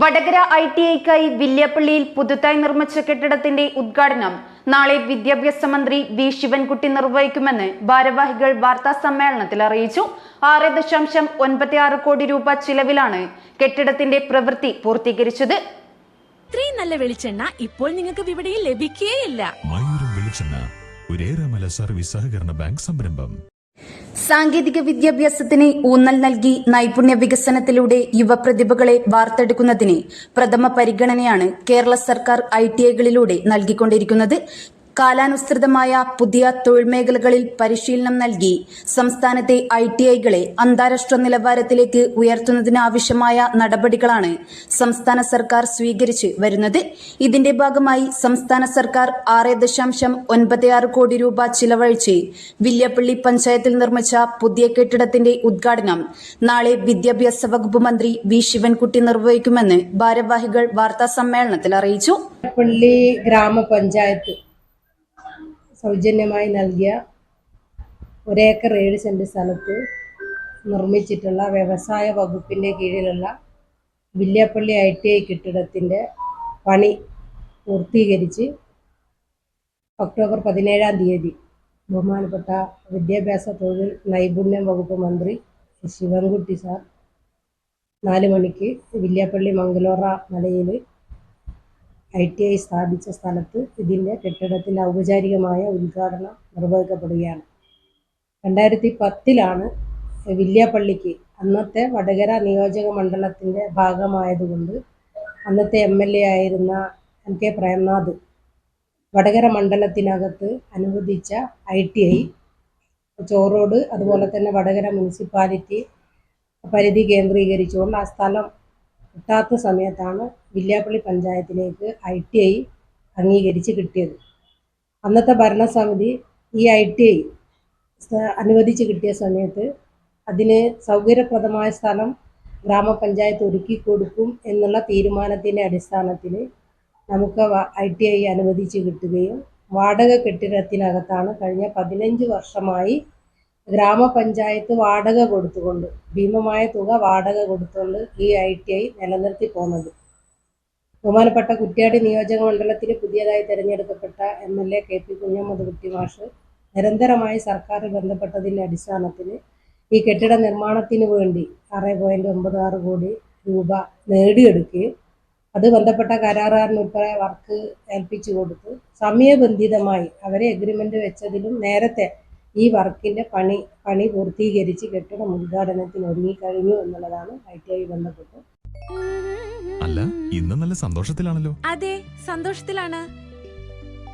Vadakara I T ഐക്കായി വില്യപ്പള്ളിയിൽ പുതുതായി നിർമ്മിച്ച കെട്ടിടത്തിന്റെ ഉദ്ഘാടനം നാളെ വിദ്യാഭ്യാസ മന്ത്രി വി ശിവൻകുട്ടി നിർവഹിക്കുമെന്ന് ഭാരവാഹികൾ വാർത്താ സമ്മേളനത്തിൽ അറിയിച്ചു. ആറ് ദശാംശം ഒൻപത്തി ആറ് കോടി രൂപ ചിലവിലാണ് കെട്ടിടത്തിന്റെ പ്രവൃത്തി പൂർത്തീകരിച്ചത്. ഇത്രയും നല്ല വെളിച്ചെണ്ണ ഇപ്പോൾ നിങ്ങൾക്ക് വിപണിയിൽ ലഭിക്കുകയില്ല മയൂരം വെളിച്ചെണ്ണ ഒരേറെമല സർവീസ് സഹകരണ ബാങ്ക് സംരംഭം. സാങ്കേതിക വിദ്യാഭ്യാസത്തിന് ഊന്നൽ നൽകി നൈപുണ്യ വികസനത്തിലൂടെ യുവപ്രതിഭകളെ വാർത്തെടുക്കുന്നതിന് പ്രഥമ പരിഗണനയാണ് കേരള സർക്കാർ ഐ ടി ഐകളിലൂടെ നൽകിക്കൊണ്ടിരിക്കുന്നത്. കാലാനുസൃതമായ പുതിയ തൊഴിൽ മേഖലകളിൽ പരിശീലനം നൽകി സംസ്ഥാനത്തെ ഐ ടി ഐകളെ അന്താരാഷ്ട്ര നിലവാരത്തിലേക്ക് ഉയർത്തുന്നതിനാവശ്യമായ നടപടികളാണ് സംസ്ഥാന സർക്കാർ സ്വീകരിച്ച് വരുന്നത്. ഇതിന്റെ ഭാഗമായി സംസ്ഥാന സർക്കാർ ആറ് ദശാംശം ഒൻപത് ആറ് കോടി രൂപ ചിലവഴിച്ച് വില്യപ്പള്ളി പഞ്ചായത്തിൽ നിർമ്മിച്ച പുതിയ കെട്ടിടത്തിന്റെ ഉദ്ഘാടനം നാളെ വിദ്യാഭ്യാസ വകുപ്പ് മന്ത്രി വി ശിവൻകുട്ടി നിർവഹിക്കുമെന്ന് ഭാരവാഹികൾ വാർത്താ സമ്മേളനത്തിൽ അറിയിച്ചു. പള്ളി ഗ്രാമപഞ്ചായത്ത് സൗജന്യമായി നൽകിയ ഒരേക്കർ ഏഴ് സെന്റ് സ്ഥലത്ത് നിർമ്മിച്ചിട്ടുള്ള വ്യവസായ വകുപ്പിന്റെ കീഴിലുള്ള വില്യാപ്പള്ളി ഐ ടി ഐ കെട്ടിടത്തിന്റെ പണി പൂർത്തീകരിച്ച് ഒക്ടോബർ പതിനേഴാം തീയതി ബഹുമാനപ്പെട്ട വിദ്യാഭ്യാസ തൊഴിൽ നൈപുണ്യം വകുപ്പ് മന്ത്രി ശിവൻകുട്ടി സാർ നാല് മണിക്ക് വില്യാപ്പള്ളി മംഗലോറ മലയിൽ ഐ ടി ഐ സ്ഥാപിച്ച സ്ഥലത്ത് ഇതിന്റെ കെട്ടിടത്തിന്റെ ഔപചാരികമായ ഉദ്ഘാടനം നിർവഹിക്കപ്പെടുകയാണ്. രണ്ടായിരത്തി പത്തിലാണ് വില്യാപ്പള്ളിക്ക് അന്നത്തെ വടകര നിയോജക മണ്ഡലത്തിന്റെ ഭാഗമായതുകൊണ്ട് അന്നത്തെ എം എൽ എ ആയിരുന്ന എം കെ പ്രേംനാഥ് വടകര മണ്ഡലത്തിനകത്ത് അനുവദിച്ച ഐ ടി ഐ ചോറോട് അതുപോലെ തന്നെ വടകര മുനിസിപ്പാലിറ്റി പരിധി കേന്ദ്രീകരിച്ചുകൊണ്ട് ആ സ്ഥലം കിട്ടാത്ത സമയത്താണ് വില്യാപ്പള്ളി പഞ്ചായത്തിലേക്ക് ഐ ടി ഐ അംഗീകരിച്ച് കിട്ടിയത്. അന്നത്തെ ഭരണസമിതി ഈ ഐ ടി ഐ അനുവദിച്ച് കിട്ടിയ സമയത്ത് അതിന് സൗകര്യപ്രദമായ സ്ഥലം ഗ്രാമപഞ്ചായത്ത് ഒരുക്കി കൊടുക്കും എന്നുള്ള തീരുമാനത്തിന്റെ അടിസ്ഥാനത്തിൽ നമുക്ക് ഐ ടി ഐ അനുവദിച്ച് കിട്ടുകയും വാടക കെട്ടിടത്തിനകത്താണ് കഴിഞ്ഞ പതിനഞ്ച് വർഷമായി ഗ്രാമപഞ്ചായത്ത് വാടക കൊടുത്തുകൊണ്ട് ഭീമമായ തുക വാടക കൊടുത്തുകൊണ്ട് ഈ ഐ ടി ഐ നിലനിർത്തി പോകുന്നത് ബഹുമാനപ്പെട്ട കുറ്റ്യാടി നിയോജക മണ്ഡലത്തിൽ പുതിയതായി തിരഞ്ഞെടുക്കപ്പെട്ട M L A K P Kunhammad മാഷ് നിരന്തരമായി സർക്കാർ ബന്ധപ്പെട്ടതിന്റെ അടിസ്ഥാനത്തിൽ ഈ കെട്ടിട നിർമ്മാണത്തിന് വേണ്ടി ആറ് പോയിന്റ് ഒമ്പത് ആറ് കോടി രൂപ നേടിയെടുക്കുകയും അത് ബന്ധപ്പെട്ട കരാറുകാരനുൾപ്പെടെ വർക്ക് ഏൽപ്പിച്ചു കൊടുത്ത് സമയബന്ധിതമായി അവരെ എഗ്രിമെന്റ് വെച്ചതിലും നേരത്തെ ഈ വർക്കിന്റെ പണി പണി പൂർത്തീകരിച്ച് കെട്ടിടം ഉദ്ഘാടനത്തിന് ഒരുങ്ങിക്കഴിഞ്ഞു എന്നുള്ളതാണ് ഐ ടി ഐ ബന്ധപ്പെട്ട് അല്ല ഇന്ന് നല്ല സന്തോഷത്തിലാണല്ലോ. അതെ സന്തോഷത്തിലാണ്.